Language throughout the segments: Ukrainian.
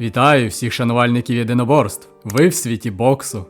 Вітаю всіх шанувальників єдиноборств. Ви в світі боксу.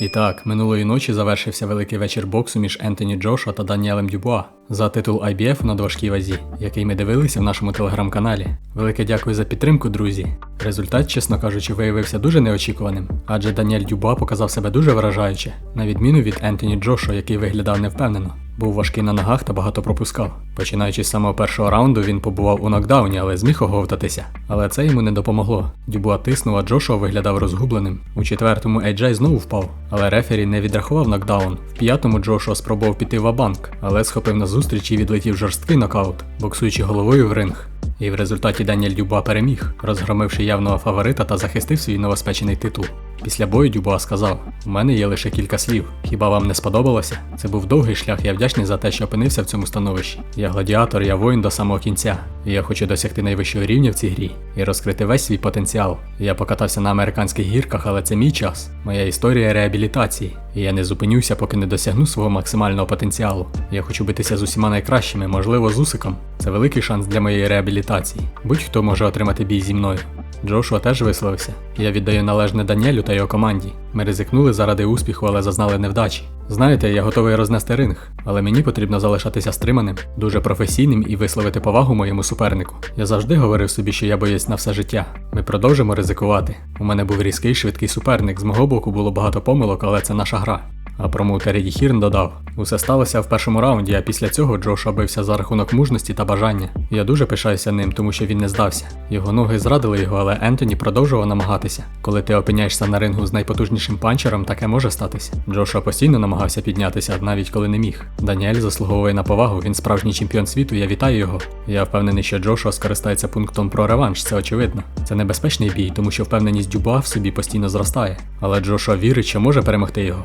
І так, минулої ночі завершився великий вечір боксу між Ентоні Джошуа та Даніелем Дюбуа за титул IBF у надважкій вазі, який ми дивилися в нашому телеграм-каналі. Велике дякую за підтримку, друзі. Результат, чесно кажучи, виявився дуже неочікуваним, адже Даніель Дюбуа показав себе дуже вражаюче, на відміну від Ентоні Джошуа, який виглядав невпевнено. Був важкий на ногах та багато пропускав. Починаючи з самого першого раунду, він побував у нокдауні, але зміг оговтатися. Але це йому не допомогло. Дюбуа тиснув, а Джошуа виглядав розгубленим. У четвертому Ейджай знову впав, але рефері не відрахував нокдаун. В п'ятому Джошуа спробував піти в банк але схопив на зустріч і відлетів жорсткий нокаут, боксуючи головою в ринг. І в результаті Даніель Дюба переміг, розгромивши явного фаворита та захистив свій новоспечений титул. Після бою Дюба сказав: У мене є лише кілька слів. Хіба вам не сподобалося? Це був довгий шлях, я вдячний за те, що опинився в цьому становищі. Я гладіатор, я воїн до самого кінця. І я хочу досягти найвищого рівня в цій грі і розкрити весь свій потенціал. Я покатався на американських гірках, але це мій час, моя історія реабілітації. І я не зупинюся, поки не досягну свого максимального потенціалу. Я хочу битися з усіма найкращими, можливо, з усиком. Це великий шанс для моєї реабілітації. Будь-хто може отримати бій зі мною. Джошуа теж висловився. Я віддаю належне Даніелю та його команді. Ми ризикнули заради успіху, але зазнали невдачі. Знаєте, я готовий рознести ринг, але мені потрібно залишатися стриманим, дуже професійним і висловити повагу моєму супернику. Я завжди говорив собі, що я боюсь на все життя. Ми продовжимо ризикувати. У мене був різкий швидкий суперник. З мого боку було багато помилок, але це наша гра. А промоутер Еді Хірн додав: усе сталося в першому раунді, а після цього Джош бився за рахунок мужності та бажання. Я дуже пишаюся ним, тому що він не здався. Його ноги зрадили його, але Ентоні продовжував намагатися. Коли ти опиняєшся на рингу з найпотужнішим панчером, таке може статися. Джошуа постійно намагався піднятися, навіть коли не міг. Даніель заслуговує на повагу, він справжній чемпіон світу, я вітаю його. Я впевнений, що Джошуа скористається пунктом про реванш, це очевидно. Це небезпечний бій, тому що впевненість Дюба в собі постійно зростає. Але Джошуа вірить, що може перемогти його.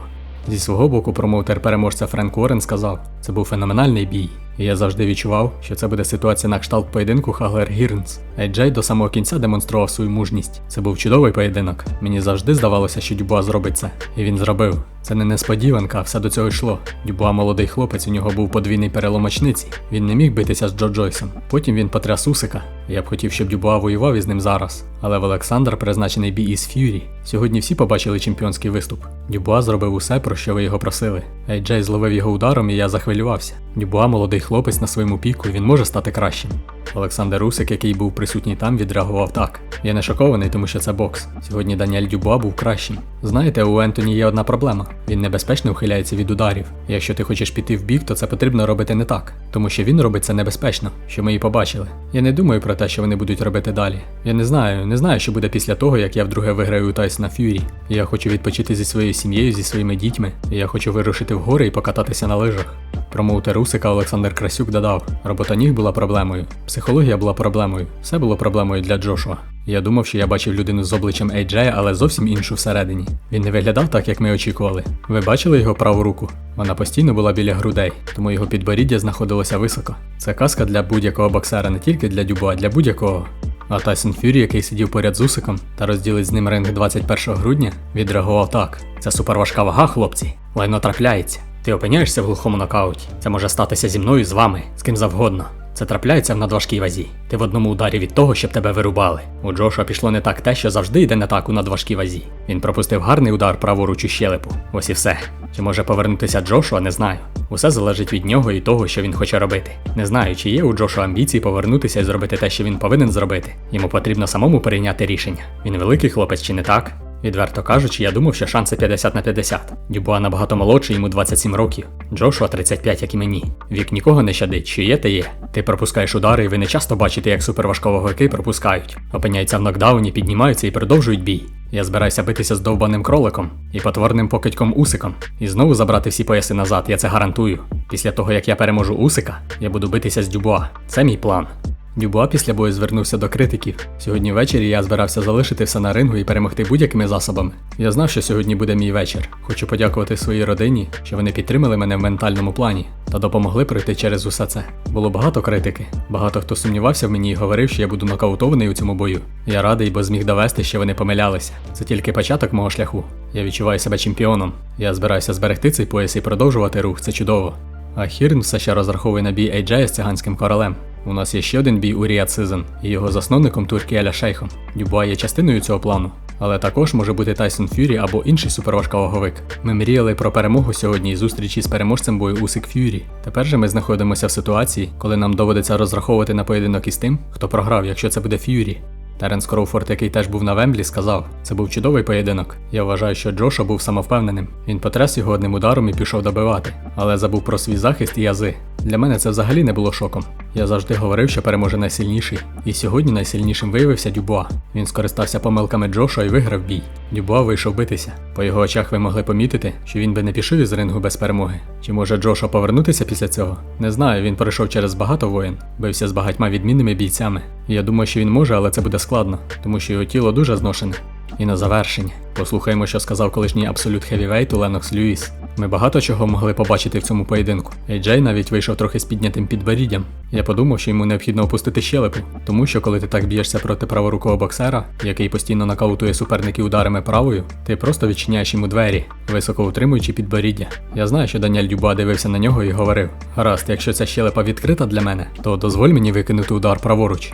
Зі свого боку, промоутер переможця Френк Уоррен сказав, це був феноменальний бій, і я завжди відчував, що це буде ситуація на кшталт поєдинку Хаглер Гірнс. Ейджей до самого кінця демонстрував свою мужність. Це був чудовий поєдинок. Мені завжди здавалося, що Дюбуа зробить це, і він зробив. Це не несподіванка, все до цього йшло. Дюбуа молодий хлопець, у нього був подвійний перелом очниці. Він не міг битися з Джо Джойсом. Потім він потряс Усика. Я б хотів, щоб Дюбуа воював із ним зараз. Але в Олександр призначений бій із Ф'юрі. Сьогодні всі побачили чемпіонський виступ. Дюбуа зробив усе, про що ви його просили. Ейджей зловив його ударом, і я захвилювався. Дюбуа молодий хлопець на своєму піку, він може стати кращим. Олександр Усик, який був присутній там, відреагував так. Я не шокований, тому що це бокс. Сьогодні Даніель Дюбуа був кращим. Знаєте, у Ентоні є одна проблема. Він небезпечно ухиляється від ударів. Якщо ти хочеш піти в бік, то це потрібно робити не так, тому що він робить це небезпечно, що ми і побачили. Я не думаю про те, що вони будуть робити далі. Я не знаю, не знаю, що буде після того, як я вдруге виграю Тайсона Ф'юрі. Я хочу відпочити зі своєю сім'єю, зі своїми дітьми. Я хочу вирушити в гори і покататися на лижах. Промоутер Усика Олександр Красюк додав: робота ніг була проблемою, психологія була проблемою, все було проблемою для Джошуа. Я думав, що я бачив людину з обличчям Ейджея, але зовсім іншу всередині. Він не виглядав так, як ми очікували. Ви бачили його праву руку? Вона постійно була біля грудей, тому його підборіддя знаходилося високо. Це казка для будь-якого боксера, не тільки для Дюбо, а для будь-якого. А Тайсон Фюрі, який сидів поряд з Усиком та розділить з ним ринг 21 грудня, відреагував так: це суперважка вага, хлопці. Лайно трапляється. Ти опиняєшся в глухому нокауті. Це може статися зі мною, з вами, з ким завгодно. Це трапляється в надважкій вазі. Ти в одному ударі від того, щоб тебе вирубали. У Джоша пішло не так те, що завжди йде не так у надважкій вазі. Він пропустив гарний удар праворуч у щелепу. Ось і все. Чи може повернутися Джошуа, не знаю. Усе залежить від нього і того, що він хоче робити. Не знаю, чи є у Джошу амбіції повернутися і зробити те, що він повинен зробити. Йому потрібно самому прийняти рішення. Він великий хлопець чи не так? Відверто кажучи, я думав, що шанси 50 на 50. Дюбуа набагато молодший, йому 27 років. Джошуа 35, як і мені. Вік нікого не щадить, що є, те є. Ти пропускаєш удари, і ви не часто бачите, як суперважковаговики пропускають. Опиняються в нокдауні, піднімаються і продовжують бій. Я збираюся битися з довбаним кроликом і потворним покидьком Усиком. І знову забрати всі пояси назад, я це гарантую. Після того, як я переможу Усика, я буду битися з Дюбуа. Це мій план. Дюбуа після бою звернувся до критиків. Сьогодні ввечері я збирався залишити все на рингу і перемогти будь-якими засобами. Я знав, що сьогодні буде мій вечір. Хочу подякувати своїй родині, що вони підтримали мене в ментальному плані та допомогли пройти через усе це. Було багато критики. Багато хто сумнівався в мені і говорив, що я буду нокаутований у цьому бою. Я радий, бо зміг довести, що вони помилялися. Це тільки початок мого шляху. Я відчуваю себе чемпіоном. Я збираюся зберегти цей пояс і продовжувати рух. Це чудово. А Хірн все ще розраховує на бій Ейджея з циганським королем. У нас є ще один бій у Ріад Сизен, і його засновником Туркі Аля Шейхом. Дюбуа є частиною цього плану. Але також може бути Тайсон Ф'юрі або інший суперважковаговик. Ми мріяли про перемогу сьогодні і зустрічі з переможцем бою Усик Ф'юрі. Тепер же ми знаходимося в ситуації, коли нам доводиться розраховувати на поєдинок із тим, хто програв, якщо це буде Ф'юрі. Теренс Кроуфорд, який теж був на Вемблі, сказав: це був чудовий поєдинок. Я вважаю, що Джоша був самовпевненим. Він потряс його одним ударом і пішов добивати, але забув про свій захист і язи. Для мене це взагалі не було шоком. Я завжди говорив, що переможе найсильніший. І сьогодні найсильнішим виявився Дюбуа. Він скористався помилками Джоша і виграв бій. Дюбуа вийшов битися. По його очах ви могли помітити, що він би не пішов із рингу без перемоги. Чи може Джоша повернутися після цього? Не знаю, він пройшов через багато воєн, бився з багатьма відмінними бійцями. Я думаю, що він може, але це буде складно, тому що його тіло дуже зношене. І на завершення, послухаємо, що сказав колишній абсолют хевівейту Ленокс Льюіс. Ми багато чого могли побачити в цьому поєдинку. Ейджей навіть вийшов трохи з піднятим підборіддям. Я подумав, що йому необхідно опустити щелепу, тому що коли ти так б'єшся проти праворукого боксера, який постійно нокаутує суперників ударами правою, ти просто відчиняєш йому двері, високо утримуючи підборіддя. Я знаю, що Даніель Дюба дивився на нього і говорив: гаразд, якщо ця щелепа відкрита для мене, то дозволь мені викинути удар праворуч.